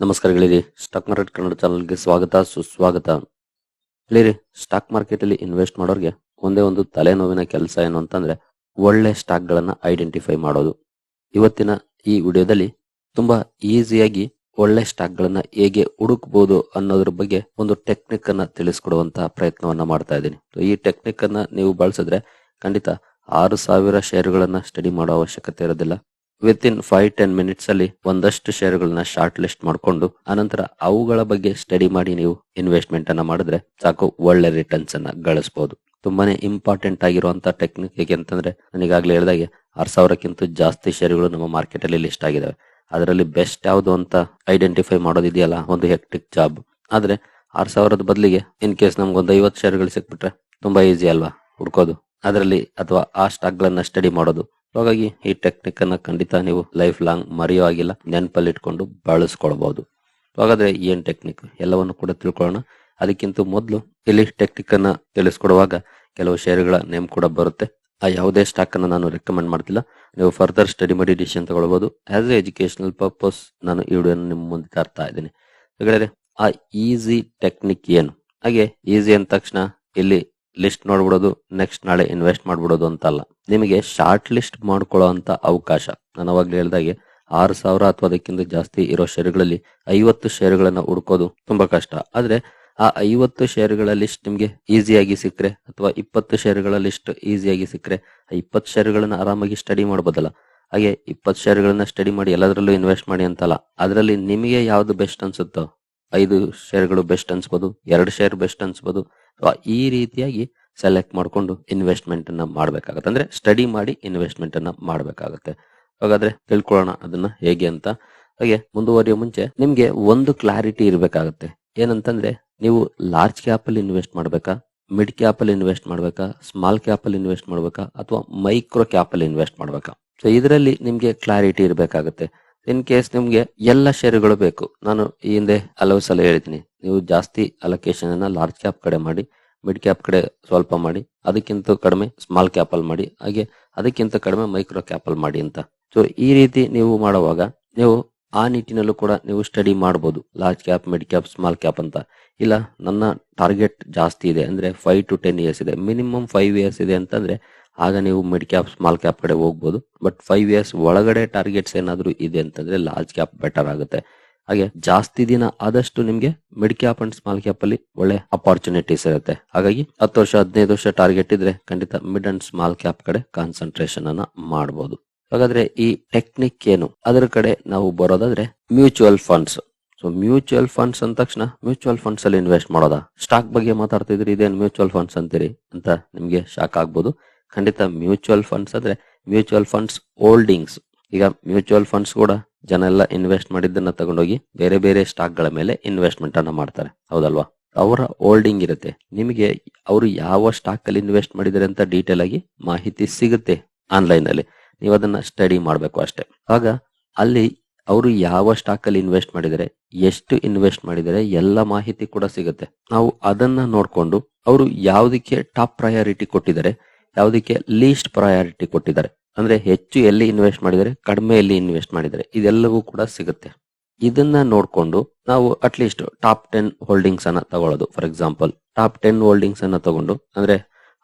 ನಮಸ್ಕಾರ ಗೆಳೆಯರಿ stock market Kannada ಚಾನಲ್ಗೆ ಸ್ವಾಗತ, ಸುಸ್ವಾಗತ. ಗೆಳೆಯರಿ ಸ್ಟಾಕ್ ಮಾರ್ಕೆಟ್ ಅಲ್ಲಿ ಇನ್ವೆಸ್ಟ್ ಮಾಡೋರಿಗೆ ಒಂದೇ ಒಂದು ತಲೆನೋವಿನ ಕೆಲಸ ಏನು ಅಂತಂದ್ರೆ ಒಳ್ಳೆ ಸ್ಟಾಕ್ ಗಳನ್ನ ಐಡೆಂಟಿಫೈ ಮಾಡೋದು. ಇವತ್ತಿನ ಈ ವಿಡಿಯೋದಲ್ಲಿ ತುಂಬಾ ಈಸಿಯಾಗಿ ಒಳ್ಳೆ ಸ್ಟಾಕ್ ಗಳನ್ನ ಹೇಗೆ ಹುಡುಕ್ಬೋದು ಅನ್ನೋದ್ರ ಬಗ್ಗೆ ಒಂದು ಟೆಕ್ನಿಕ್ ಅನ್ನ ತಿಳಿಸ್ಕೊಡುವಂತಹ ಪ್ರಯತ್ನವನ್ನ ಮಾಡ್ತಾ ಇದ್ದೀನಿ. ಈ ಟೆಕ್ನಿಕ್ ಅನ್ನ ನೀವು ಬಳಸಿದ್ರೆ ಖಂಡಿತ ಆರು ಸಾವಿರ ಶೇರ್ಗಳನ್ನ ಸ್ಟಡಿ ಮಾಡೋ ಅವಶ್ಯಕತೆ ಇರೋದಿಲ್ಲ. Within five ten minutes ಅಲ್ಲಿ ಒಂದಷ್ಟು ಶೇರುಗಳನ್ನ ಶಾರ್ಟ್ ಲಿಸ್ಟ್ ಮಾಡ್ಕೊಂಡು, ಆನಂತರ ಅವುಗಳ ಬಗ್ಗೆ ಸ್ಟಡಿ ಮಾಡಿ ನೀವು ಇನ್ವೆಸ್ಟ್ಮೆಂಟ್ ಅನ್ನ ಮಾಡಿದ್ರೆ ಸಾಕು ಒಳ್ಳೆ ರಿಟರ್ನ್ಸ್ ಅನ್ನ ಗಳಿಸಬಹುದು ತುಂಬಾನೇ ಇಂಪಾರ್ಟೆಂಟ್ ಆಗಿರುವಂತ ಟೆಕ್ನಿಕ್ ಹೇಗೆ ಅಂತಂದ್ರೆ ನನಗಾಗ್ಲೇ ಹೇಳಿದಾಗೆ ಆರ್ ಸಾವಿರಕ್ಕಿಂತ ಜಾಸ್ತಿ ಷೇರುಗಳು ನಮ್ಮ ಮಾರ್ಕೆಟ್ ಅಲ್ಲಿ ಲಿಸ್ಟ್ ಆಗಿದಾವೆ. ಅದರಲ್ಲಿ ಬೆಸ್ಟ್ ಯಾವುದು ಅಂತ ಐಡೆಂಟಿಫೈ ಮಾಡೋದಿದೆಯಲ್ಲ, ಒಂದು ಹೆಕ್ಟಿಕ್ ಜಾಬ್ ಆದ್ರೆ ಆರ್ ಸಾವಿರದ ಬದಲಿಗೆ ಇನ್ ಕೇಸ್ ನಮ್ಗೆ ಒಂದ್ ಐವತ್ತು ಷೇರುಗಳು ಸಿಕ್ಬಿಟ್ರೆ ತುಂಬಾ ಈಸಿ ಅಲ್ವಾ ಹುಡ್ಕೋದು. ಅದರಲ್ಲಿ ಅಥವಾ ಆ ಸ್ಟಾಕ್ ಗಳನ್ನ ಸ್ಟಡಿ ಮಾಡೋದು. ಹಾಗಾಗಿ ಈ ಟೆಕ್ನಿಕ್ ಅನ್ನ ಖಂಡಿತ ನೀವು ಲೈಫ್ ಲಾಂಗ್ ಮರೆಯೋ ಆಗಿಲ್ಲ ನೆನಪಲ್ಲಿ ಇಟ್ಕೊಂಡು ಬಳಸ್ಕೊಳ್ಬಹುದು ಹಾಗಾದ್ರೆ ಏನ್ ಟೆಕ್ನಿಕ್ ಎಲ್ಲವನ್ನು ಕೂಡ ತಿಳ್ಕೊಳ್ಳೋಣ. ಅದಕ್ಕಿಂತ ಮೊದಲು ಇಲ್ಲಿ ಟೆಕ್ನಿಕ್ ಅನ್ನ ತಿಳಿಸ್ಕೊಡುವಾಗ ಕೆಲವು ಶೇರುಗಳ ನೇಮ್ ಕೂಡ ಬರುತ್ತೆ. ಆ ಯಾವುದೇ ಸ್ಟಾಕ್ ಅನ್ನ ನಾನು ರೆಕಮೆಂಡ್ ಮಾಡ್ತಿಲ್ಲ. ನೀವು ಫರ್ದರ್ ಸ್ಟಡಿ ಮಾಡಿ ಡಿಸಿಷನ್ ತಗೊಳ್ಬಹುದು ಆಸ್ ಎ ಎಜುಕೇಶನಲ್ ಪರ್ಪಸ್ ನಾನು ಈ ವಿಡಿಯೋ ನಿಮ್ಮ ಮುಂದೆ ತರ್ತಾ ಇದ್ದೀನಿ. ಹಾಗಾದ್ರೆ ಆ ಈಸಿ ಟೆಕ್ನಿಕ್ ಏನು? ಹಾಗೆ ಈಸಿ ಅಂದ ತಕ್ಷಣ ಇಲ್ಲಿ ಲಿಸ್ಟ್ ನೋಡ್ಬಿಡೋದು ನೆಕ್ಸ್ಟ್ ನಾಳೆ ಇನ್ವೆಸ್ಟ್ ಮಾಡ್ಬಿಡೋದು ಅಂತಲ್ಲ. ನಿಮಗೆ ಶಾರ್ಟ್ ಲಿಸ್ಟ್ ಮಾಡ್ಕೊಳ್ಳೋ ಅಂತ ಅವಕಾಶ. ನಾನು ಅವಾಗ್ಲೇ ಹೇಳಿದಾಗೆ, ಆರು ಸಾವಿರ ಅಥವಾ ಅದಕ್ಕಿಂತ ಜಾಸ್ತಿ ಇರೋ ಷೇರುಗಳಲ್ಲಿ ಐವತ್ತು ಷೇರುಗಳನ್ನು ಹುಡ್ಕೋದು ತುಂಬಾ ಕಷ್ಟ. ಆದ್ರೆ ಆ ಐವತ್ತು ಷೇರುಗಳ ಲಿಸ್ಟ್ ನಿಮ್ಗೆ ಈಸಿಯಾಗಿ ಸಿಕ್ಕರೆ ಅಥವಾ ಇಪ್ಪತ್ತು ಷೇರುಗಳ ಲಿಸ್ಟ್ ಈಸಿಯಾಗಿ ಸಿಕ್ಕರೆ, ಆ ಇಪ್ಪತ್ತು ಷೇರುಗಳನ್ನ ಆರಾಮಾಗಿ ಸ್ಟಡಿ ಮಾಡ್ಬೋದಲ್ಲ. ಹಾಗೆ ಇಪ್ಪತ್ತು ಷೇರುಗಳನ್ನ ಸ್ಟಡಿ ಮಾಡಿ ಎಲ್ಲದರಲ್ಲೂ ಇನ್ವೆಸ್ಟ್ ಮಾಡಿ ಅಂತಲ್ಲ. ಅದರಲ್ಲಿ ನಿಮಗೆ ಯಾವ್ದು ಬೆಸ್ಟ್ ಅನ್ಸುತ್ತೋ, ಐದು ಶೇರ್ಗಳು ಬೆಸ್ಟ್ ಅನ್ಸ್ಬೋದು, ಎರಡು ಶೇರ್ ಬೆಸ್ಟ್ ಅನ್ಸ್ಬೋದು ಈ ರೀತಿಯಾಗಿ ಸೆಲೆಕ್ಟ್ ಮಾಡ್ಕೊಂಡು ಇನ್ವೆಸ್ಟ್ಮೆಂಟ್ ಅನ್ನ ಮಾಡ್ಬೇಕಾಗತ್ತೆ. ಅಂದ್ರೆ ಸ್ಟಡಿ ಮಾಡಿ ಇನ್ವೆಸ್ಟ್ಮೆಂಟ್ ಅನ್ನ ಮಾಡ್ಬೇಕಾಗತ್ತೆ. ಹಾಗಾದ್ರೆ ತಿಳ್ಕೊಳ್ಳೋಣ ಅದನ್ನ ಹೇಗೆ ಅಂತ. ಹಾಗೆ ಮುಂದುವರಿಯೋ ಮುಂಚೆ ನಿಮ್ಗೆ ಒಂದು ಕ್ಲಾರಿಟಿ ಇರಬೇಕಾಗುತ್ತೆ. ಏನಂತಂದ್ರೆ ನೀವು ಲಾರ್ಜ್ ಕ್ಯಾಪ್ ಅಲ್ಲಿ ಇನ್ವೆಸ್ಟ್ ಮಾಡ್ಬೇಕಾ? ಮಿಡ್ ಕ್ಯಾಪ್ ಅಲ್ಲಿ ಇನ್ವೆಸ್ಟ್ ಮಾಡ್ಬೇಕಾ? ಸ್ಮಾಲ್ ಕ್ಯಾಪ್ ಅಲ್ಲಿ ಇನ್ವೆಸ್ಟ್ ಮಾಡ್ಬೇಕಾ? ಅಥವಾ ಮೈಕ್ರೋ ಕ್ಯಾಪ್ ಅಲ್ಲಿ ಇನ್ವೆಸ್ಟ್ ಮಾಡ್ಬೇಕಾ? ಸೊ ಇದರಲ್ಲಿ ನಿಮ್ಗೆ ಕ್ಲಾರಿಟಿ ಇರ್ಬೇಕಾಗತ್ತೆ. ಇನ್ ಕೇಸ್ ನಿಮ್ಗೆ ಎಲ್ಲ ಷೇರುಗಳು ಬೇಕು, ನಾನು ಈ ಹಿಂದೆ ಹಲವು ಸಲ ಹೇಳ್ತೀನಿ ನೀವು ಜಾಸ್ತಿ ಅಲೋಕೇಶನ್ ಅನ್ನ ಲಾರ್ಜ್ ಕ್ಯಾಪ್ ಕಡೆ ಮಾಡಿ ಮಿಡ್ ಕ್ಯಾಪ್ ಕಡೆ ಸ್ವಲ್ಪ ಮಾಡಿ, ಅದಕ್ಕಿಂತ ಕಡಿಮೆ ಸ್ಮಾಲ್ ಕ್ಯಾಪ್ ಅಲ್ಲಿ ಮಾಡಿ, ಹಾಗೆ ಅದಕ್ಕಿಂತ ಕಡಿಮೆ ಮೈಕ್ರೋ ಕ್ಯಾಪ್ ಅಲ್ಲಿ ಮಾಡಿ ಅಂತ. ಸೊ ಈ ರೀತಿ ನೀವು ಮಾಡುವಾಗ ನೀವು ಆ ನಿಟ್ಟಿನಲ್ಲೂ ಕೂಡ ನೀವು ಸ್ಟಡಿ ಮಾಡಬಹುದು large cap mid cap small cap ಅಂತ. ಇಲ್ಲ, ನನ್ನ ಟಾರ್ಗೆಟ್ ಜಾಸ್ತಿ ಇದೆ, ಅಂದ್ರೆ ಫೈವ್ ಟು ಟೆನ್ ಇಯರ್ಸ್ ಇದೆ. ಮಿನಿಮಮ್ ಫೈವ್ ಇಯರ್ಸ್ ಇದೆ ಅಂತಂದ್ರೆ ಆಗ ನೀವು ಮಿಡ್ ಕ್ಯಾಪ್ ಸ್ಮಾಲ್ ಕ್ಯಾಪ್ ಕಡೆ ಹೋಗ್ಬೋದು. ಬಟ್ ಫೈವ್ ಇಯರ್ಸ್ ಒಳಗಡೆ ಟಾರ್ಗೆಟ್ಸ್ ಏನಾದರೂ ಇದೆ ಅಂತಂದ್ರೆ ಲಾರ್ಜ್ ಕ್ಯಾಪ್ ಬೆಟರ್ ಆಗುತ್ತೆ. ಹಾಗೆ ಜಾಸ್ತಿ ದಿನ ಆದಷ್ಟು ನಿಮಗೆ mid cap and small cap ಅಲ್ಲಿ ಒಳ್ಳೆ ಅಪಾರ್ಚುನಿಟೀಸ್ ಇರುತ್ತೆ. ಹಾಗಾಗಿ ಹತ್ತು ವರ್ಷ, ಹದಿನೈದು ವರ್ಷ ಟಾರ್ಗೆಟ್ ಇದ್ರೆ ಖಂಡಿತ ಮಿಡ್ ಅಂಡ್ ಸ್ಮಾಲ್ ಕ್ಯಾಪ್ ಕಡೆ ಕಾನ್ಸಂಟ್ರೇಷನ್ ಅನ್ನ ಮಾಡಬಹುದು ಹಾಗಾದ್ರೆ ಈ ಟೆಕ್ನಿಕ್ ಏನು? ಅದರ ಕಡೆ ನಾವು ಬರೋದಾದ್ರೆ mutual funds so mutual funds ಅಂದ ತಕ್ಷಣ ಮ್ಯೂಚುವಲ್ ಫಂಡ್ಸ್ ಅಲ್ಲಿ ಇನ್ವೆಸ್ಟ್ ಮಾಡೋದಾ? ಸ್ಟಾಕ್ ಬಗ್ಗೆ ಮಾತಾಡ್ತಿದ್ರಿ ಇದೇನು ಮ್ಯೂಚುವಲ್ ಫಂಡ್ಸ್ ಅಂತೀರಿ ಅಂತ ನಿಮ್ಗೆ ಶಾಕ್ ಆಗ್ಬೋದು. ಖಂಡಿತ ಮ್ಯೂಚುವಲ್ ಫಂಡ್ಸ್ ಅಂದ್ರೆ ಮ್ಯೂಚುವಲ್ ಫಂಡ್ಸ್ ಹೋಲ್ಡಿಂಗ್ಸ್ ಈಗ ಮ್ಯೂಚುವಲ್ ಫಂಡ್ಸ್ ಕೂಡ ಜನ ಎಲ್ಲ ಇನ್ವೆಸ್ಟ್ ಮಾಡಿದ್ದನ್ನ ತಗೊಂಡೋಗಿ ಬೇರೆ ಬೇರೆ ಸ್ಟಾಕ್ಗಳ ಮೇಲೆ ಇನ್ವೆಸ್ಟ್ಮೆಂಟ್ ಅನ್ನ ಮಾಡ್ತಾರೆ. ಹೌದಲ್ವಾ? ಅವರ ಹೋಲ್ಡಿಂಗ್ ಇರುತ್ತೆ. ನಿಮಗೆ ಅವರು ಯಾವ ಸ್ಟಾಕ್ ಅಲ್ಲಿ ಇನ್ವೆಸ್ಟ್ ಮಾಡಿದ್ದಾರೆ ಅಂತ ಡೀಟೇಲ್ ಆಗಿ ಮಾಹಿತಿ ಸಿಗುತ್ತೆ ಆನ್ಲೈನ್ ಅಲ್ಲಿ. ನೀವು ಅದನ್ನ ಸ್ಟಡಿ ಮಾಡಬೇಕು ಅಷ್ಟೇ. ಆಗ ಅಲ್ಲಿ ಅವರು ಯಾವ ಸ್ಟಾಕ್ ಅಲ್ಲಿ ಇನ್ವೆಸ್ಟ್ ಮಾಡಿದರೆ ಎಷ್ಟು ಇನ್ವೆಸ್ಟ್ ಮಾಡಿದರೆ ಎಲ್ಲ ಮಾಹಿತಿ ಕೂಡ ಸಿಗುತ್ತೆ. ನಾವು ಅದನ್ನ ನೋಡಿಕೊಂಡು ಅವರು ಯಾವುದಕ್ಕೆ ಟಾಪ್ ಪ್ರಯಾರಿಟಿ ಕೊಟ್ಟಿದ್ದಾರೆ ಯಾವ್ದಕ್ಕೆ? ಲೀಸ್ಟ್ ಪ್ರಯಾರಿಟಿ ಕೊಟ್ಟಿದ್ದಾರೆ. ಅಂದ್ರೆ ಹೆಚ್ಚು ಎಲ್ಲಿ ಇನ್ವೆಸ್ಟ್ ಮಾಡಿದರೆ ಕಡಿಮೆ ಎಲ್ಲಿ ಇನ್ವೆಸ್ಟ್ ಮಾಡಿದರೆ ಇದೆಲ್ಲವೂ ಕೂಡ ಸಿಗುತ್ತೆ. ಇದನ್ನ ನೋಡ್ಕೊಂಡು ನಾವು ಅಟ್ಲೀಸ್ಟ್ ಟಾಪ್ ಟೆನ್ ಹೋಲ್ಡಿಂಗ್ಸ್ ಅನ್ನ ತಗೊಳ್ಳೋದು. For example top ten holdings ಅನ್ನ ತಗೊಂಡು, ಅಂದ್ರೆ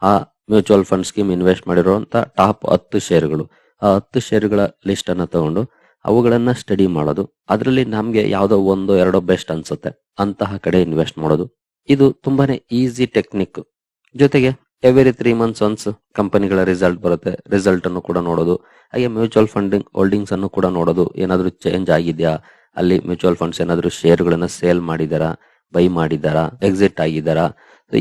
ಆ ಮ್ಯೂಚುವಲ್ ಫಂಡ್ ಸ್ಕೀಮ್ ಇನ್ವೆಸ್ಟ್ ಮಾಡಿರುವಂತ ಟಾಪ್ ಹತ್ತು ಶೇರ್ಗಳು ಆ ಹತ್ತು ಶೇರ್ಗಳ ಲಿಸ್ಟ್ ಅನ್ನ ತಗೊಂಡು ಅವುಗಳನ್ನ ಸ್ಟಡಿ ಮಾಡೋದು. ಅದರಲ್ಲಿ ನಮ್ಗೆ ಯಾವ್ದೋ ಒಂದು, ಎರಡೋ ಬೆಸ್ಟ್ ಅನ್ಸುತ್ತೆ. ಅಂತಹ ಕಡೆ ಇನ್ವೆಸ್ಟ್ ಮಾಡೋದು. ಇದು ತುಂಬಾನೇ ಈಸಿ ಟೆಕ್ನಿಕ್ ಜೊತೆಗೆ ಎವ್ರಿ ತ್ರೀ ಮಂತ್ಸ್ ಒನ್ಸ್ ಕಂಪನಿಗಳ ರಿಸಲ್ಟ್ ಬರುತ್ತೆ ರಿಸಲ್ಟ್ ಅನ್ನು ಕೂಡ ನೋಡೋದು. ಹಾಗೆ ಮ್ಯೂಚುವಲ್ ಫಂಡಿಂಗ್ ಹೋಲ್ಡಿಂಗ್ಸ್ ಅನ್ನು ಕೂಡ ನೋಡೋದು. ಏನಾದರೂ ಚೇಂಜ್ ಆಗಿದೆಯಾ? ಅಲ್ಲಿ ಮ್ಯೂಚುವಲ್ ಫಂಡ್ಸ್ ಏನಾದರೂ ಶೇರ್ಗಳನ್ನ ಸೇಲ್ ಮಾಡಿದಾರಾ? ಬೈ ಮಾಡಿದಾರಾ? ಎಕ್ಸಿಟ್ ಆಗಿದ್ದಾರಾ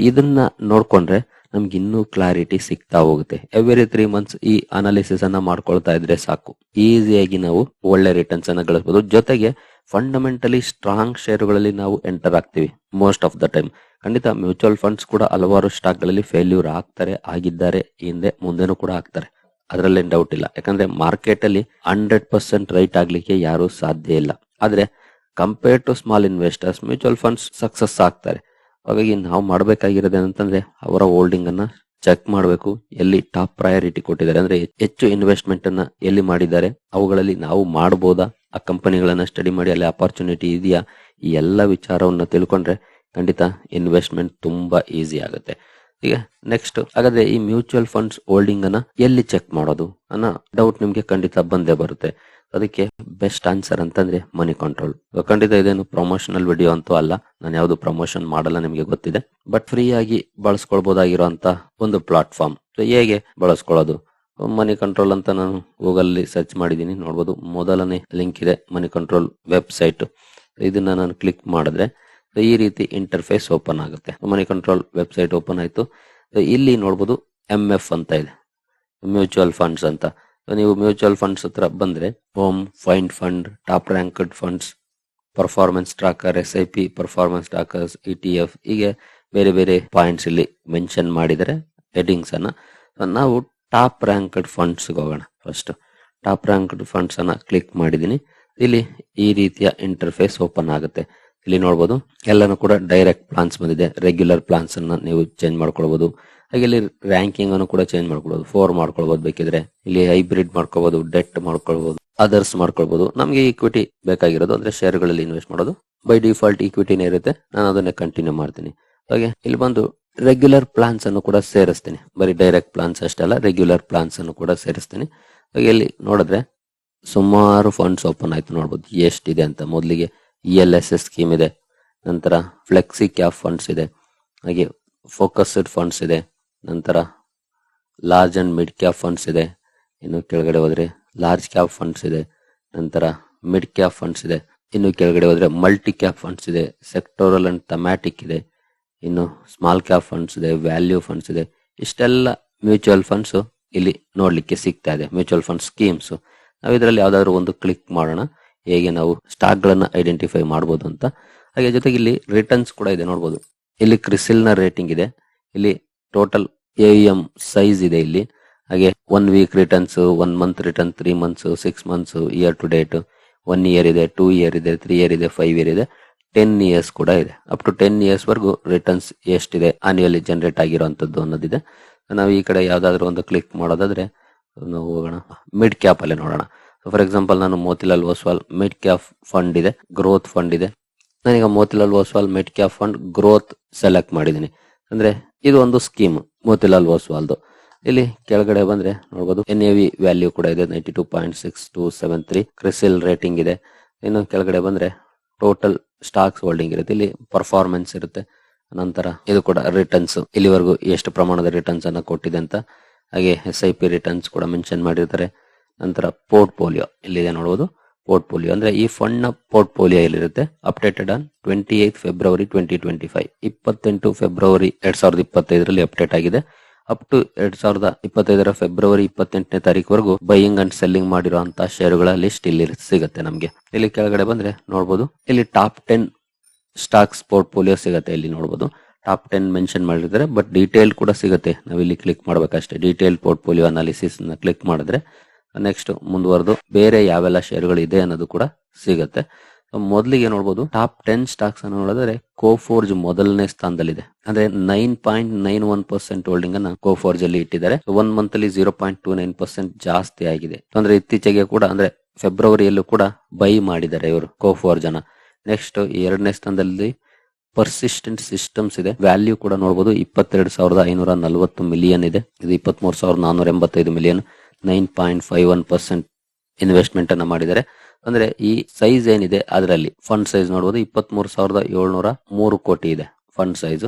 ಇದನ್ನ ನೋಡ್ಕೊಂಡ್ರೆ ನಮ್ಗೆ ಇನ್ನೂ ಕ್ಲಾರಿಟಿ ಸಿಗ್ತಾ ಹೋಗುತ್ತೆ. ಎವ್ರಿ ತ್ರೀ ಮಂತ್ಸ್ ಈ ಅನಾಲಿಸಿಸ್ ಅನ್ನ ಮಾಡ್ಕೊಳ್ತಾ ಇದ್ರೆ ಸಾಕು. ಈಸಿಯಾಗಿ ನಾವು ಒಳ್ಳೆ ರಿಟರ್ನ್ಸ್ ಅನ್ನ ಗಳಿಸಬಹುದು ಜೊತೆಗೆ ಫಂಡಮೆಂಟಲಿ ಸ್ಟ್ರಾಂಗ್ ಶೇರುಗಳಲ್ಲಿ ನಾವು ಎಂಟರ್ ಆಗ್ತೀವಿ ಮೋಸ್ಟ್ ಆಫ್ ದ ಟೈಮ್ ಖಂಡಿತ ಮ್ಯೂಚುವಲ್ ಫಂಡ್ಸ್ ಕೂಡ ಹಲವಾರು ಸ್ಟಾಕ್ಗಳಲ್ಲಿ ಫೇಲ್ಯೂರ್ ಆಗ್ತಾರೆ, ಆಗಿದ್ದಾರೆ ಹಿಂದೆ ಮುಂದೆನೂ ಕೂಡ ಆಗ್ತಾರೆ. ಅದರಲ್ಲೇನು ಡೌಟ್ ಇಲ್ಲ. ಯಾಕಂದ್ರೆ ಮಾರ್ಕೆಟ್ ಅಲ್ಲಿ ಹಂಡ್ರೆಡ್ ಪರ್ಸೆಂಟ್ ರೈಟ್ ಆಗ್ಲಿಕ್ಕೆ ಯಾರು ಸಾಧ್ಯ ಇಲ್ಲ. ಆದ್ರೆ compare to small investors mutual funds success ಆಗ್ತಾರೆ. ಹಾಗಾಗಿ ನಾವು ಮಾಡಬೇಕಾಗಿರೋದು ಏನಂತಂದ್ರೆ ಅವರ ಹೋಲ್ಡಿಂಗ್ ಅನ್ನ ಚೆಕ್ ಮಾಡಬೇಕು, ಎಲ್ಲಿ ಟಾಪ್ ಪ್ರಯಾರಿಟಿ ಕೊಟ್ಟಿದ್ದಾರೆ. ಅಂದ್ರೆ ಹೆಚ್ಚು ಇನ್ವೆಸ್ಟ್ಮೆಂಟ್ ಅನ್ನ ಎಲ್ಲಿ ಮಾಡಿದ್ದಾರೆ, ಅವುಗಳಲ್ಲಿ ನಾವು ಮಾಡಬಹುದಾ ಆ ಕಂಪನಿಗಳನ್ನ ಸ್ಟಡಿ ಮಾಡಿ, ಅಲ್ಲಿ ಅಪರ್ಚುನಿಟಿ ಇದೆಯಾ? ಈ ಎಲ್ಲ ವಿಚಾರವನ್ನ ತಿಳ್ಕೊಂಡ್ರೆ ಖಂಡಿತ ಇನ್ವೆಸ್ಟ್ಮೆಂಟ್ ತುಂಬಾ ಈಸಿ ಆಗುತ್ತೆ. ಈಗ ನೆಕ್ಸ್ಟ್ ಹಾಗಾದ್ರೆ ಈ ಮ್ಯೂಚುವಲ್ ಫಂಡ್ಸ್ ಹೋಲ್ಡಿಂಗ್ ಅನ್ನ ಎಲ್ಲಿ ಚೆಕ್ ಮಾಡೋದು? ಅನ್ನೋ ಡೌಟ್ ನಿಮ್ಗೆ ಖಂಡಿತ ಬಂದೇ ಬರುತ್ತೆ. ಅದಕ್ಕೆ ಬೆಸ್ಟ್ ಆನ್ಸರ್ ಅಂತಂದ್ರೆ ಮನಿ ಕಂಟ್ರೋಲ್ ಖಂಡಿತ ಇದೇನು ಪ್ರಮೋಷನಲ್ ವಿಡಿಯೋ ಅಂತೂ ಅಲ್ಲ. ನಾನು ಯಾವ್ದು ಪ್ರಮೋಷನ್ ಮಾಡಲ್ಲ ನಿಮಗೆ ಗೊತ್ತಿದೆ. ಬಟ್ ಫ್ರೀ ಆಗಿ ಬಳಸ್ಕೊಳ್ಬಹುದಾಗಿರುವಂತ ಒಂದು ಪ್ಲಾಟ್ಫಾರ್ಮ್ ಹೇಗೆ ಬಳಸ್ಕೊಳ್ಳೋದು? ಮನಿ ಕಂಟ್ರೋಲ್ ಅಂತ ನಾನು ಗೂಗಲ್ ಸರ್ಚ್ ಮಾಡಿದೀನಿ ನೋಡ್ಬೋದು ಮೊದಲನೇ ಲಿಂಕ್ ಇದೆ ಮನಿ ಕಂಟ್ರೋಲ್ ವೆಬ್ಸೈಟ್ ಇದನ್ನ ನಾನು ಕ್ಲಿಕ್ ಮಾಡಿದ್ರೆ ಈ ರೀತಿ ಇಂಟರ್ಫೇಸ್ ಓಪನ್ ಆಗುತ್ತೆ. ಮನಿ ಕಂಟ್ರೋಲ್ ವೆಬ್ಸೈಟ್ ಓಪನ್ ಆಯ್ತು. ಇಲ್ಲಿ ನೋಡ್ಬೋದು ಎಂ ಅಂತ ಇದೆ. ಮ್ಯೂಚುವಲ್ ಫಂಡ್ಸ್ ಅಂತ. ನೀವು ಮ್ಯೂಚುವಲ್ ಫಂಡ್ಸ್ ಹತ್ರ ಬಂದ್ರೆ home find fund top ranked funds performance tracker S I P performance trackers E T F ಹೀಗೆ ಬೇರೆ ಬೇರೆ ಪಾಯಿಂಟ್ಸ್ ಇಲ್ಲಿ ಮೆನ್ಷನ್ ಮಾಡಿದರೆ ಹೆಡಿಂಗ್ಸ್ ಅನ್ನ. ನಾವು ಟಾಪ್ ರ್ಯಾಂಕಡ್ ಫಂಡ್ಸ್ ಹೋಗೋಣ ಫಸ್ಟ್ ಟಾಪ್ ರ್ಯಾಂಕಡ್ ಫಂಡ್ಸ್ ಅನ್ನ ಕ್ಲಿಕ್ ಮಾಡಿದೀನಿ ಇಲ್ಲಿ ಈ ರೀತಿಯ ಇಂಟರ್ಫೇಸ್ ಓಪನ್ ಆಗುತ್ತೆ. ಇಲ್ಲಿ ನೋಡಬಹುದು ಎಲ್ಲಾನು ಕೂಡ ಡೈರೆಕ್ಟ್ ಪ್ಲಾನ್ಸ್ ಬಂದಿದೆ. ರೆಗ್ಯುಲರ್ ಪ್ಲಾನ್ಸ್ ಅನ್ನ ನೀವು ಚೇಂಜ್ ಮಾಡ್ಕೊಳ್ಬಹುದು ಹಾಗೆ ಇಲ್ಲಿ ರ್ಯಾಂಕಿಂಗ್ ಅನ್ನು ಕೂಡ ಚೇಂಜ್ ಮಾಡ್ಕೊಳ್ಬಹುದು ಫೋರ್ ಮಾಡ್ಕೊಳ್ಬಹುದು ಬೇಕಿದ್ರೆ. ಇಲ್ಲಿ ಹೈಬ್ರಿಡ್ ಮಾಡ್ಕೋಬಹುದು ಡೆಟ್ ಮಾಡ್ಕೊಳ್ಬಹುದು ಅದರ್ಸ್ ಮಾಡ್ಕೊಳ್ಬಹುದು ನಮಗೆ ಈಕ್ವಿಟಿ ಬೇಕಾಗಿರೋದು. ಅಂದ್ರೆ ಶೇರ್ಗಳಲ್ಲಿ ಇನ್ವೆಸ್ಟ್ ಮಾಡೋದು. ಬೈ ಡಿಫಾಲ್ಟ್ ಈಕ್ವಿಟಿನೇ ಇರುತ್ತೆ. ನಾನು ಅದನ್ನೇ ಕಂಟಿನ್ಯೂ ಮಾಡ್ತೀನಿ. ಹಾಗೆ ಇಲ್ಲಿ ಬಂದು ರೆಗ್ಯುಲರ್ ಪ್ಲಾನ್ಸ್ ಅನ್ನು ಕೂಡ ಸೇರಿಸ್ತೀನಿ. ಬರೀ ಡೈರೆಕ್ಟ್ ಪ್ಲಾನ್ಸ್ ಅಲ್ಲ ರೆಗ್ಯುಲರ್ ಪ್ಲಾನ್ಸ್ ಅನ್ನು ಕೂಡ ಸೇರಿಸ್ತೀನಿ. ಹಾಗೆ ಇಲ್ಲಿ ನೋಡಿದ್ರೆ ಸುಮಾರು ಫಂಡ್ಸ್ ಓಪನ್ ಆಯ್ತು ನೋಡ್ಬೋದು. ಎಷ್ಟಿದೆ ಅಂತ. ಮೊದಲಿಗೆ E L S S scheme ಇದೆ. ನಂತರ ಫ್ಲೆಕ್ಸಿ ಕ್ಯಾಪ್ ಫಂಡ್ಸ್ ಇದೆ. ಹಾಗೆ ಫೋಕಸ್ಡ್ ಫಂಡ್ಸ್ ಇದೆ. ನಂತರ large and mid cap funds ಇದೆ. ಇನ್ನು ಕೆಳಗಡೆ ಹೋದರೆ ಲಾರ್ಜ್ ಕ್ಯಾಪ್ ಫಂಡ್ಸ್ ಇದೆ. ನಂತರ ಮಿಡ್ ಕ್ಯಾಪ್ ಫಂಡ್ಸ್ ಇದೆ. ಇನ್ನು ಕೆಳಗಡೆ ಹೋದರೆ ಮಲ್ಟಿ ಕ್ಯಾಪ್ ಫಂಡ್ಸ್ ಇದೆ. ಸೆಕ್ಟೋರಲ್ ಅಂಡ್ ಥಮ್ಯಾಟಿಕ್ ಇದೆ. ಇನ್ನು ಸ್ಮಾಲ್ ಕ್ಯಾಪ್ ಫಂಡ್ಸ್ ಇದೆ ವ್ಯಾಲ್ಯೂ ಫಂಡ್ಸ್ ಇದೆ. ಇಷ್ಟೆಲ್ಲ ಮ್ಯೂಚುವಲ್ ಫಂಡ್ಸ್ ಇಲ್ಲಿ ನೋಡಲಿಕ್ಕೆ ಸಿಗ್ತಾ ಇದೆ. ಮ್ಯೂಚುವಲ್ ಫಂಡ್ ಸ್ಕೀಮ್ಸ್ ನಾವು ಇದರಲ್ಲಿ ಯಾವ್ದಾದ್ರು ಒಂದು ಕ್ಲಿಕ್ ಮಾಡೋಣ. ಹೇಗೆ ನಾವು ಸ್ಟಾಕ್ ಗಳನ್ನ ಐಡೆಂಟಿಫೈ ಮಾಡಬಹುದು ಅಂತ. ಹಾಗೆ ಜೊತೆಗೆ ಇಲ್ಲಿ ರಿಟರ್ನ್ಸ್ ಕೂಡ ಇದೆ ನೋಡಬಹುದು ಇಲ್ಲಿ ಕ್ರಿಸಿಲ್ನ ರೇಟಿಂಗ್ ಇದೆ. ಇಲ್ಲಿ ಟೋಟಲ್ ಎ ಎಂ ಸೈಜ್ ಇದೆ ಇಲ್ಲಿ. ಹಾಗೆ one week returns one month return three months six months year to date one year ಇದೆ ಟೂ ಇಯರ್ ಇದೆ ತ್ರೀ ಇಯರ್ ಇದೆ ಫೈವ್ ಇಯರ್ ಇದೆ. ಟೆನ್ ಇಯರ್ಸ್ ಕೂಡ ಇದೆ. ಅಪ್ ಟು ಟೆನ್ ಇಯರ್ಸ್ ವರೆಗೂ ರಿಟರ್ನ್ಸ್ ಎಷ್ಟಿದೆ ಆನ್ಯುವಲಿ ಜನರೇಟ್ ಆಗಿರುವಂತದ್ದು ಅನ್ನೋದಿದೆ. ನಾವು ಈ ಕಡೆ ಯಾವ್ದಾದ್ರು ಒಂದು ಕ್ಲಿಕ್ ಮಾಡೋದಾದ್ರೆ ಹೋಗೋಣ. ಮಿಡ್ ಕ್ಯಾಪ್ ಅಲ್ಲಿ ನೋಡೋಣ. ಫಾರ್ ಎಕ್ಸಾಂಪಲ್ ನಾನು Motilal Oswal mid cap fund ಇದೆ ಗ್ರೋತ್ ಫಂಡ್ ಇದೆ. ನಾನೀಗ Motilal Oswal mid cap fund growth select ಮಾಡಿದ್ದೀನಿ. ಅಂದ್ರೆ ಇದು ಒಂದು ಸ್ಕೀಮ್ ಮೋತಿಲಾಲ್ ಓಸ್ವಾಲ್ದು ಇಲ್ಲಿ ಕೆಳಗಡೆ ಬಂದ್ರೆ ನೋಡಬಹುದು ಎನ್ ಎ ವಿ ವ್ಯಾಲ್ಯೂ ಕೂಡ ಇದೆ ninety two point six two seven three CRISIL rating ಇದೆ. ಇನ್ನು ಕೆಳಗಡೆ ಬಂದ್ರೆ ಟೋಟಲ್ ಸ್ಟಾಕ್ಸ್ ಹೋಲ್ಡಿಂಗ್ ಇರುತ್ತೆ. ಇಲ್ಲಿ ಪರ್ಫಾರ್ಮೆನ್ಸ್ ಇರುತ್ತೆ. ನಂತರ ಇದು ಕೂಡ ರಿಟರ್ನ್ಸ್ ಇಲ್ಲಿವರೆಗೂ ಎಷ್ಟು ಪ್ರಮಾಣದ ರಿಟರ್ನ್ಸ್ ಅನ್ನ ಕೊಟ್ಟಿದೆ ಅಂತ ಹಾಗೆ ಎಸ್ ಐ ಪಿ ರಿಟರ್ನ್ಸ್ ಕೂಡ ಮೆನ್ಷನ್ ಮಾಡಿರ್ತಾರೆ. ನಂತರ ಪೋರ್ಟ್ಫೋಲಿಯೋ ಇಲ್ಲಿದೆ ನೋಡಬಹುದು ಪೋರ್ಟ್ಫೋಲಿಯೋ ಅಂದ್ರೆ ಈ ಫಂಡ್ನ ಪೋರ್ಟ್ಫೋಲಿಯೋ ಎಲ್ಲಿರುತ್ತೆ? Updated on twenty eighth February twenty twenty five ಇಪ್ಪತ್ತೆಂಟು ಫೆಬ್ರವರಿ ಎರಡ್ ಸಾವಿರದ ಇಪ್ಪತ್ತೈದರಲ್ಲಿ ಅಪ್ಡೇಟ್ ಆಗಿದೆ. ಅಪ್ ಟು ಎರಡ್ ಸಾವಿರದ ಇಪ್ಪತ್ತೈದರ ಫೆಬ್ರವರಿ ಇಪ್ಪತ್ತೆಂಟನೇ ತಾರೀಕುವರೆಗೂ ಬೈಯಿಂಗ್ ಅಂಡ್ ಸೆಲ್ಲಿಂಗ್ ಮಾಡಿರುವಂತಹ ಷೇರುಗಳ ಲಿಸ್ಟ್ ಇಲ್ಲಿ ಸಿಗುತ್ತೆ ನಮಗೆ. ಇಲ್ಲಿ ಕೆಳಗಡೆ ಬಂದ್ರೆ ನೋಡಬಹುದು ಇಲ್ಲಿ ಟಾಪ್ ಟೆನ್ ಸ್ಟಾಕ್ಸ್ ಪೋರ್ಟ್ಫೋಲಿಯೋ ಸಿಗುತ್ತೆ ಇಲ್ಲಿ ನೋಡಬಹುದು ಟಾಪ್ ಟೆನ್ ಮೆನ್ಷನ್ ಮಾಡಿರ್ತಾರೆ ಬಟ್ ಡೀಟೇಲ್ ಕೂಡ ಸಿಗುತ್ತೆ. ನಾವಿಲ್ಲಿ ಕ್ಲಿಕ್ ಮಾಡ್ಬೇಕಷ್ಟೇ. ಡೀಟೇಲ್ ಪೋರ್ಟ್ಫೋಲಿಯೋ ಅನಾಲಿಸಿಸ್ ಕ್ಲಿಕ್ ಮಾಡಿದ್ರೆ ನೆಕ್ಸ್ಟ್ ಮುಂದುವರೆದು ಬೇರೆ ಯಾವೆಲ್ಲ ಷೇರುಗಳು ಇದೆ ಅನ್ನೋದು ಕೂಡ ಸಿಗುತ್ತೆ. ಮೊದಲಿಗೆ ನೋಡಬಹುದು ಟಾಪ್ ಟೆನ್ ಸ್ಟಾಕ್ಸ್ ಅನ್ನು ನೋಡಿದ್ರೆ ಕೋಫೋರ್ಜ್ ಮೊದಲನೇ ಸ್ಥಾನದಲ್ಲಿದೆ. ಅಂದ್ರೆ nine point nine one percent holding ಅನ್ನ ಕೋಫೋರ್ಜ್ ಅಲ್ಲಿ ಇಟ್ಟಿದ್ದಾರೆ. ಒನ್ ಮಂತ್ ಅಲ್ಲಿ zero point two nine percent ಜಾಸ್ತಿ ಆಗಿದೆ. ಅಂದ್ರೆ ಇತ್ತೀಚೆಗೆ ಕೂಡ, ಅಂದ್ರೆ ಫೆಬ್ರವರಿಯಲ್ಲೂ ಕೂಡ ಬೈ ಮಾಡಿದ್ದಾರೆ ಇವರು ಕೋಫೋರ್ಜ್ ಅನ್ನ. ನೆಕ್ಸ್ಟ್ ಎರಡನೇ ಸ್ಥಾನದಲ್ಲಿ ಪರ್ಸಿಸ್ಟೆಂಟ್ ಸಿಸ್ಟಮ್ಸ್ ಇದೆ. ವ್ಯಾಲ್ಯೂ ಕೂಡ ನೋಡಬಹುದು ಇಪ್ಪತ್ತೆರಡು ಸಾವಿರದ ಐನೂರ ನಲವತ್ತು ಮಿಲಿಯನ್ ಇದೆ. ಇದು ಇಪ್ಪತ್ಮೂರು ಸಾವಿರದ ನಾನೂರ ಎಂಬತ್ತೈದು million nine point five one percent investment ಅನ್ನ ಮಾಡಿದ್ದಾರೆ. ಅಂದ್ರೆ ಈ ಸೈಜ್ ಏನಿದೆ ಅದರಲ್ಲಿ, ಫಂಡ್ ಸೈಜ್ ನೋಡಬಹುದು ಇಪ್ಪತ್ಮೂರು ಸಾವಿರದ ಏಳ್ನೂರ ಮೂರು ಕೋಟಿ ಇದೆ ಫಂಡ್ ಸೈಜ್.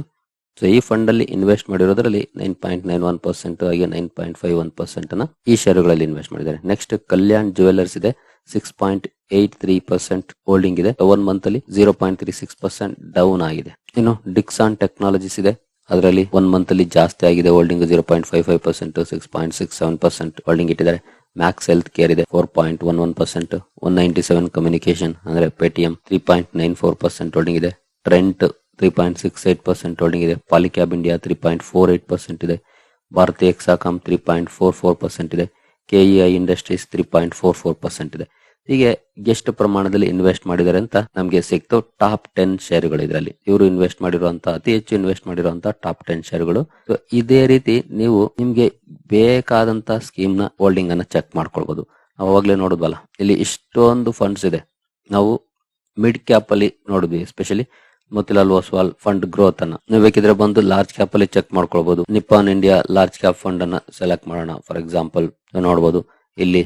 ಸೊ ಈ ಫಂಡ್ ಅಲ್ಲಿ invest ಮಾಡಿರೋದ್ರಲ್ಲಿ nine point nine one percent ಹಾಗೆ nine point five one percent ಅನ್ನ ಈ ಷೇರುಗಳಲ್ಲಿ ಇನ್ವೆಸ್ಟ್ ಮಾಡಿದ್ದಾರೆ. ನೆಕ್ಸ್ಟ್ ಕಲ್ಯಾಣ್ ಜುವೆಲ್ಲರ್ಸ್ ಇದೆ six point eight three percent holding ಇದೆ. ಒನ್ ಮಂತ್ ಅಲ್ಲಿ zero point three six percent down ಆಗಿದೆ. ಇನ್ನು ಡಿಕ್ಸಾನ್ ಟೆಕ್ನಾಲಜೀಸ್ ಇದೆ ಅದರಲ್ಲಿ ಒನ್ ಮಂತ್ ಅಲ್ಲಿ ಜಾಸ್ತಿ ಆಗಿದೆ. Holding zero point five five percent six point six seven percent holding ಇಟ್ಟಿದ್ದಾರೆ. ಮ್ಯಾಕ್ಸ್ ಹೆಲ್ತ್ ಕೇರ್ ಇದೆ four point one one percent one ninety seven communication ಅಂದ್ರೆ Paytm three point nine four percent holding ಇದೆ. Trent three point six eight percent holding ಇದೆ. Polycab India three point four eight percent ಇದೆ. Bharti Hexacom three point four four percent ಇದೆ. KEI industries three point four four percent ಇದೆ. ಹೀಗೆ ಎಷ್ಟು ಪ್ರಮಾಣದಲ್ಲಿ invest ಮಾಡಿದ್ದಾರೆ ಅಂತ ನಮಗೆ ಸಿಕ್ತು. ಟಾಪ್ ಟೆನ್ ಶೇರ್ಗಳು ಇದರಲ್ಲಿ. ಇವರು ಇನ್ವೆಸ್ಟ್ ಮಾಡಿರುವಂತಹ ಅತಿ ಹೆಚ್ಚು ಇನ್ವೆಸ್ಟ್ ಮಾಡಿರುವಂತಹ ಟಾಪ್ ಟೆನ್ ಶೇರ್ಗಳು ಇದೇ ರೀತಿ ನೀವು ನಿಮ್ಗೆ ಬೇಕಾದಂತ ಸ್ಕೀಮ್ನ ಹೋಲ್ಡಿಂಗ್ ಅನ್ನ ಚೆಕ್ ಮಾಡ್ಕೊಳ್ಬಹುದು ಅವಾಗ್ಲೇ ನೋಡಿದ್ವಲ್ಲ, ಇಲ್ಲಿ ಇಷ್ಟೊಂದು ಫಂಡ್ಸ್ ಇದೆ. ನಾವು ಮಿಡ್ ಕ್ಯಾಪ್ ಅಲ್ಲಿ ನೋಡಿದ್ವಿ especially Motilal Oswal fund growth ಅನ್ನ. ನೀವು ಬೇಕಿದ್ರೆ ಬಂದು ಲಾರ್ಜ್ ಕ್ಯಾಪ್ ಅಲ್ಲಿ ಚೆಕ್ ಮಾಡ್ಕೊಳ್ಬಹುದು Nippon India large cap fund ಅನ್ನ ಸೆಲೆಕ್ಟ್ ಮಾಡೋಣ ಫಾರ್ ಎಕ್ಸಾಂಪಲ್ ನೋಡಬಹುದು ಇಲ್ಲಿ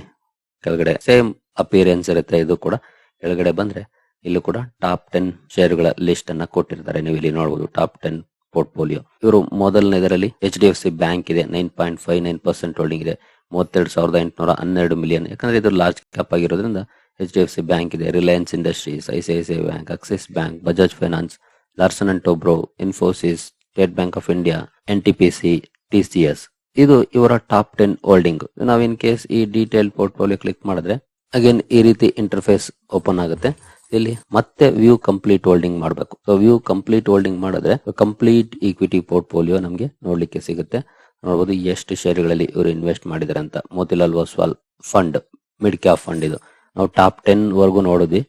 ಕೆಳಗಡೆ ಸೇಮ್ ಅಪಿಯರೆನ್ಸ್ ಇರುತ್ತೆ. ಇದು ಕೂಡ ಕೆಳಗಡೆ ಬಂದ್ರೆ ಇಲ್ಲಿ ಕೂಡ ಟಾಪ್ ಟೆನ್ ಶೇರುಗಳ ಲಿಸ್ಟ್ ಅನ್ನ ಕೊಟ್ಟಿರ್ತಾರೆ. ನೀವು ಇಲ್ಲಿ ನೋಡಬಹುದು ಟಾಪ್ ಟೆನ್ ಪೋರ್ಟ್ಫೋಲಿಯೋ ಇವರು ಮೊದಲನೇದರಲ್ಲಿ H D F C bank ಇದೆ. Nine point five nine percent holding ಇದೆ. ಮೂವತ್ತೆರಡು ಸಾವಿರದ ಎಂಟುನೂರ ಹನ್ನೆರಡು ಮಿಲಿಯನ್ ಯಾಕಂದ್ರೆ ಇದು ಲಾರ್ಜ್ ಕ್ಯಾಪ್ ಆಗಿರೋದ್ರಿಂದ H D F C bank ಇದೆ. Reliance industries I C I C bank Axis bank Bajaj finance Larsen and Toubro Infosys State Bank of India N T P C T C S ಇದು ಇವರ top ten holding ನಾವು in case ಈ detail portfolio click ಮಾಡಿದ್ರೆ again ಈ ರೀತಿ interface open ಆಗುತ್ತೆ. ಇಲ್ಲಿ ಮತ್ತೆ ವ್ಯೂ ಕಂಪ್ಲೀಟ್ ಹೋಲ್ಡಿಂಗ್ ಮಾಡಬೇಕು. ಸೊ ವ್ಯೂ ಕಂಪ್ಲೀಟ್ ಹೋಲ್ಡಿಂಗ್ ಮಾಡಿದ್ರೆ ಕಂಪ್ಲೀಟ್ ಈಕ್ವಿಟಿ ಪೋರ್ಟ್ಫೋಲಿಯೋ ನಮಗೆ ನೋಡ್ಲಿಕ್ಕೆ ಸಿಗುತ್ತೆ. ನೋಡಬಹುದು ಎಷ್ಟು ಶೇರ್ಗಳಲ್ಲಿ ಇವರು ಇನ್ವೆಸ್ಟ್ ಮಾಡಿದ್ದಾರೆ ಅಂತ. Motilal Oswal fund mid cap fund ಇದು. ನಾವು ಟಾಪ್ ಟೆನ್ ವರ್ಗು ನೋಡಿದ್ವಿ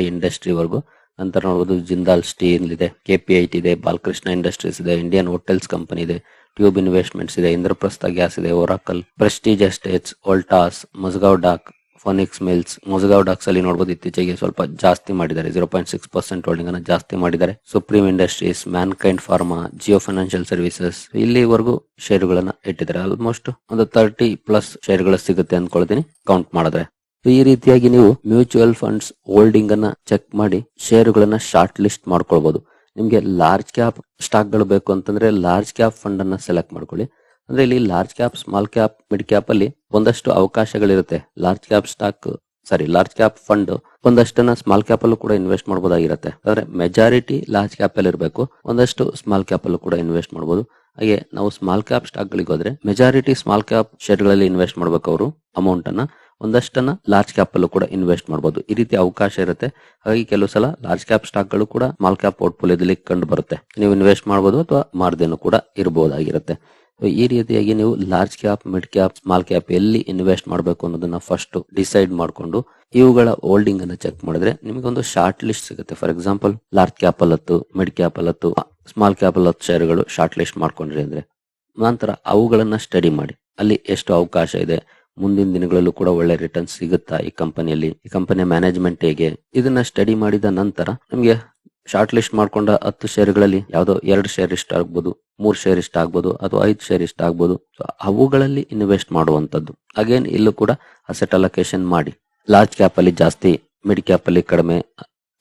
ಐ ಇಂಡಸ್ಟ್ರಿ ವರ್ಗು. ನಂತರ ನೋಡಬಹುದು ಜಿಂದಾಲ್ ಸ್ಟೀಲ್ ಇದೆ ಕೆ ಪಿ ಐ ಟಿ ಇದೆ ಬಾಲಕೃಷ್ಣ ಇಂಡಸ್ಟ್ರೀಸ್ ಇದೆ ಇಂಡಿಯನ್ ಹೋಟೆಲ್ಸ್ ಕಂಪನಿ ಇದೆ ಟ್ಯೂಬ್ ಇನ್ವೆಸ್ಟ್ಮೆಂಟ್ಸ್ ಇದೆ ಇಂದ್ರಪ್ರಸ್ಥ ಗ್ಯಾಸ್ ಇದೆ Oracle Prestige Estates Voltas Mazagon dock Phoenix mills Mazagon docks ಅಲ್ಲಿ ನೋಡಬಹುದು ಇತ್ತೀಚೆಗೆ ಸ್ವಲ್ಪ ಜಾಸ್ತಿ ಮಾಡಿದ್ದಾರೆ. Zero point six percent holding ಅನ್ನ ಜಾಸ್ತಿ ಮಾಡಿದ್ದಾರೆ. Supreme industries mankind pharma Jio financial services ಇಲ್ಲಿವರೆಗೂ ಶೇರುಗಳನ್ನ ಇಟ್ಟಿದ್ದಾರೆ. ಆಲ್ಮೋಸ್ಟ್ ಒಂದು ತರ್ಟಿ ಪ್ಲಸ್ ಶೇರ್ಗಳು ಸಿಗುತ್ತೆ ಅಂದ್ಕೊಳ್ತೀನಿ ಕೌಂಟ್ ಮಾಡಿದ್ರೆ. ಈ ರೀತಿಯಾಗಿ ನೀವು ಮ್ಯೂಚುವಲ್ ಫಂಡ್ಸ್ ಹೋಲ್ಡಿಂಗ್ ಅನ್ನ ಚೆಕ್ ಮಾಡಿ ಶೇರುಗಳನ್ನ ಶಾರ್ಟ್ ಲಿಸ್ಟ್ ಮಾಡ್ಕೊಳ್ಬಹುದು ನಿಮ್ಗೆ ಲಾರ್ಜ್ ಕ್ಯಾಪ್ ಸ್ಟಾಕ್ಗಳು ಬೇಕು ಅಂತಂದ್ರೆ ಲಾರ್ಜ್ ಕ್ಯಾಪ್ ಫಂಡ್ ಅನ್ನ ಸೆಲೆಕ್ಟ್ ಮಾಡ್ಕೊಳ್ಳಿ. ಅಂದ್ರೆ ಇಲ್ಲಿ large cap small cap mid cap ಅಲ್ಲಿ ಒಂದಷ್ಟು ಅವಕಾಶಗಳಿರುತ್ತೆ. Large cap stock sorry large cap fund ಒಂದಷ್ಟನ್ನ small cap ಅಲ್ಲೂ ಕೂಡ ಇನ್ವೆಸ್ಟ್ ಮಾಡಬಹುದಾಗಿರುತ್ತೆ ಅಂದ್ರೆ ಮೆಜಾರಿಟಿ ಲಾರ್ಜ್ ಕ್ಯಾಪ್ ಅಲ್ಲಿ ಇರಬೇಕು, ಒಂದಷ್ಟು ಸ್ಮಾಲ್ ಕ್ಯಾಪ್ ಅಲ್ಲೂ ಕೂಡ ಇನ್ವೆಸ್ಟ್ ಮಾಡಬಹುದು ಹಾಗೆ ನಾವು ಸ್ಮಾಲ್ ಕ್ಯಾಪ್ ಸ್ಟಾಕ್ ಗಳಿಗೆ ಹೋದ್ರೆ ಮೆಜಾರಿಟಿ ಸ್ಮಾಲ್ ಕ್ಯಾಪ್ ಶೇರ್ಗಳಲ್ಲಿ ಇನ್ವೆಸ್ಟ್ ಮಾಡ್ಬೇಕು ಅವರು ಅಮೌಂಟ್ ಅನ್ನ. ಒಂದಷ್ಟನ್ನ ಲಾರ್ಜ್ ಕ್ಯಾಪ್ ಅಲ್ಲೂ ಕೂಡ ಇನ್ವೆಸ್ಟ್ ಮಾಡಬಹುದು ಈ ರೀತಿ ಅವಕಾಶ ಇರುತ್ತೆ. ಹಾಗಾಗಿ ಕೆಲವು ಸಲ ಲಾರ್ಜ್ ಕ್ಯಾಪ್ ಸ್ಟಾಕ್ಗಳು ಕೂಡ ಸ್ಮಾಲ್ ಕ್ಯಾಪ್ ಪೋರ್ಟ್ಫೋಲಿಯೋದಲ್ಲಿ ಕಂಡು ಬರುತ್ತೆ. ನೀವು ಇನ್ವೆಸ್ಟ್ ಮಾಡಬಹುದು ಅಥವಾ ಮಾರ್ದೇನು ಕೂಡ ಇರಬಹುದಾಗಿರುತ್ತೆ ಈ ರೀತಿಯಾಗಿ ನೀವು large cap mid cap small cap ಎಲ್ಲಿ ಇನ್ವೆಸ್ಟ್ ಮಾಡಬೇಕು ಅನ್ನೋದನ್ನ ಫಸ್ಟ್ ಡಿಸೈಡ್ ಮಾಡಿಕೊಂಡು ಇವುಗಳ ಹೋಲ್ಡಿಂಗ್ ಅನ್ನ ಚೆಕ್ ಮಾಡಿದ್ರೆ ನಿಮಗೆ ಒಂದು ಶಾರ್ಟ್ ಲಿಸ್ಟ್ ಸಿಗುತ್ತೆ. ಫಾರ್ ಎಕ್ಸಾಂಪಲ್ ಲಾರ್ಜ್ ಕ್ಯಾಪ್ ಅಲ್ಲತ್ತು ಮಿಡ್ ಕ್ಯಾಪ್ ಅಲ್ಲತ್ತು ಸ್ಮಾಲ್ ಕ್ಯಾಪ್ ಅಲ್ಲತ್ತು ಶೇರ್ಗಳು ಶಾರ್ಟ್ ಲಿಸ್ಟ್ ಮಾಡ್ಕೊಂಡ್ರಿ ಅಂದ್ರೆ ನಂತರ ಅವುಗಳನ್ನ ಸ್ಟಡಿ ಮಾಡಿ. ಅಲ್ಲಿ ಎಷ್ಟು ಅವಕಾಶ ಇದೆ, ಮುಂದಿನ ದಿನಗಳಲ್ಲೂ ಕೂಡ ಒಳ್ಳೆ ರಿಟರ್ನ್ ಸಿಗುತ್ತಾ ಈ ಕಂಪನಿಯಲ್ಲಿ ಈ ಕಂಪನಿಯ ಮ್ಯಾನೇಜ್ಮೆಂಟ್ ಹೇಗೆ, ಇದನ್ನ ಸ್ಟಡಿ ಮಾಡಿದ ನಂತರ ನಿಮ್ಗೆ ಶಾರ್ಟ್ ಲಿಸ್ಟ್ ಮಾಡ್ಕೊಂಡ ಹತ್ತು ಶೇರ್ಗಳಲ್ಲಿ ಯಾವುದೋ ಎರಡು ಶೇರ್ ಇಷ್ಟ ಆಗ್ಬೋದು, ಮೂರ್ ಶೇರ್ ಇಷ್ಟ ಆಗ್ಬೋದು ಅಥವಾ ಐದು ಶೇರ್ ಇಷ್ಟ ಆಗ್ಬೋದು. ಸೊ ಅವುಗಳಲ್ಲಿ ಇನ್ವೆಸ್ಟ್ ಮಾಡುವಂತದ್ದು ಅಗೇನ್ ಇಲ್ಲೂ ಕೂಡ ಅಸೆಟ್ ಅಲೋಕೇಶನ್ ಮಾಡಿ. ಲಾರ್ಜ್ ಕ್ಯಾಪ್ ಅಲ್ಲಿ ಜಾಸ್ತಿ ಮಿಡ್ ಕ್ಯಾಪ್ ಅಲ್ಲಿ ಕಡಿಮೆ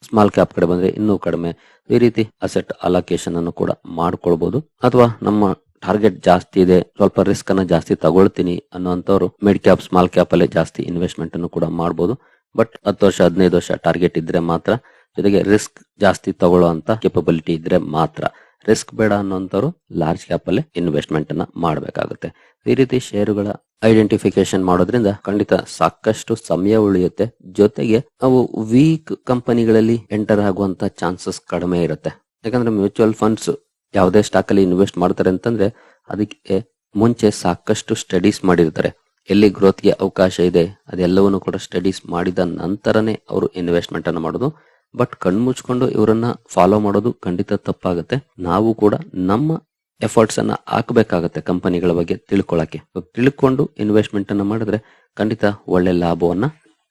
ಸ್ಮಾಲ್ ಕ್ಯಾಪ್ ಕಡೆ ಬಂದ್ರೆ ಇನ್ನೂ ಕಡಿಮೆ. ಈ ರೀತಿ ಅಸೆಟ್ ಅಲೋಕೇಶನ್ ಅನ್ನು ಕೂಡ ಮಾಡ್ಕೊಳ್ಬಹುದು ಅಥವಾ ನಮ್ಮ ಟಾರ್ಗೆಟ್ ಜಾಸ್ತಿ ಇದೆ, ಸ್ವಲ್ಪ ರಿಸ್ಕ್ ಅನ್ನ ಜಾಸ್ತಿ ತಗೊಳ್ತೀನಿ ಅನ್ನುವಂಥವ್ರು ಮಿಡ್ ಕ್ಯಾಪ್ ಸ್ಮಾಲ್ ಕ್ಯಾಪ್ ಅಲ್ಲಿ ಜಾಸ್ತಿ ಇನ್ವೆಸ್ಟ್ಮೆಂಟ್ ಅನ್ನು ಕೂಡ ಮಾಡಬಹುದು ಬಟ್ ಹತ್ತು ವರ್ಷ, ಹದಿನೈದು ವರ್ಷ ಟಾರ್ಗೆಟ್ ಇದ್ರೆ ಮಾತ್ರ ಜೊತೆಗೆ ರಿಸ್ಕ್ ಜಾಸ್ತಿ ತಗೊಳ್ಳುವಂತ ಕೆಪಬಿಲಿಟಿ ಇದ್ರೆ ಮಾತ್ರ. ರಿಸ್ಕ್ ಬೇಡ ಅನ್ನೋಂಥವ್ರು ಲಾರ್ಜ್ ಕ್ಯಾಪ್ ಅಲ್ಲಿ ಇನ್ವೆಸ್ಟ್ಮೆಂಟ್ ಅನ್ನ ಮಾಡಬೇಕಾಗುತ್ತೆ. ಈ ರೀತಿ ಷೇರುಗಳ ಐಡೆಂಟಿಫಿಕೇಶನ್ ಮಾಡೋದ್ರಿಂದ ಖಂಡಿತ ಸಾಕಷ್ಟು ಸಮಯ ಉಳಿಯುತ್ತೆ. ಜೊತೆಗೆ ನಾವು ವೀಕ್ ಕಂಪನಿಗಳಲ್ಲಿ ಎಂಟರ್ ಆಗುವಂತ ಚಾನ್ಸಸ್ ಕಡಿಮೆ ಇರುತ್ತೆ. ಯಾಕಂದ್ರೆ ಮ್ಯೂಚುವಲ್ ಫಂಡ್ಸ್ ಯಾವುದೇ ಸ್ಟಾಕ್ ಅಲ್ಲಿ ಇನ್ವೆಸ್ಟ್ ಮಾಡ್ತಾರೆ ಅಂತಂದ್ರೆ ಅದಕ್ಕೆ ಮುಂಚೆ ಸಾಕಷ್ಟು ಸ್ಟಡೀಸ್ ಮಾಡಿರ್ತಾರೆ. ಎಲ್ಲಿ ಗ್ರೋತ್ಗೆ ಅವಕಾಶ ಇದೆ ಅದೆಲ್ಲವನ್ನು ಕೂಡ ಸ್ಟಡೀಸ್ ಮಾಡಿದ ನಂತರನೇ ಅವರು ಇನ್ವೆಸ್ಟ್ಮೆಂಟ್ ಅನ್ನು ಮಾಡೋದು. ಬಟ್ ಕಣ್ಮುಚ್ಕೊಂಡು ಇವರನ್ನ ಫಾಲೋ ಮಾಡೋದು ಖಂಡಿತ ತಪ್ಪಾಗುತ್ತೆ. ನಾವು ಕೂಡ ನಮ್ಮ ಎಫರ್ಟ್ಸ್ ಅನ್ನ ಹಾಕಬೇಕಾಗತ್ತೆ ಕಂಪನಿಗಳ ಬಗ್ಗೆ ತಿಳ್ಕೊಳಕ್ಕೆ. ತಿಳ್ಕೊಂಡು ಇನ್ವೆಸ್ಟ್ಮೆಂಟ್ ಅನ್ನ ಮಾಡಿದ್ರೆ ಖಂಡಿತ ಒಳ್ಳೆ ಲಾಭವನ್ನ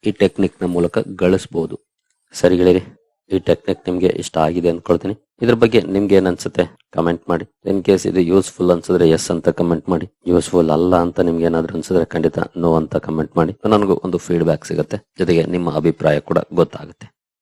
ಈ ಟೆಕ್ನಿಕ್ನ ಮೂಲಕ ಗಳಿಸಬಹುದು ಸರಿ ಗೆಳೆಯರಿ, ಈ ಟೆಕ್ನಿಕ್ ನಿಮ್ಗೆ ಇಷ್ಟ ಆಗಿದೆ ಅನ್ಕೊಳ್ತೀನಿ. ಇದ್ರ ಬಗ್ಗೆ ನಿಮ್ಗೆ ಏನ್ ಅನ್ಸುತ್ತೆ ಕಮೆಂಟ್ ಮಾಡಿ. ಇನ್ ಕೇಸ್ ಇದು ಯೂಸ್ಫುಲ್ ಅನ್ಸಿದ್ರೆ ಎಸ್ ಅಂತ ಕಮೆಂಟ್ ಮಾಡಿ. ಯೂಸ್ಫುಲ್ ಅಲ್ಲ ಅಂತ ನಿಮ್ಗೆ ಏನಾದ್ರು ಅನ್ಸಿದ್ರೆ ಖಂಡಿತ ನೋ ಅಂತ ಕಮೆಂಟ್ ಮಾಡಿ. ನನಗೂ ಒಂದು ಫೀಡ್ಬ್ಯಾಕ್ ಸಿಗುತ್ತೆ. ಜೊತೆಗೆ ನಿಮ್ಮ ಅಭಿಪ್ರಾಯ ಕೂಡ ಗೊತ್ತಾಗುತ್ತೆ.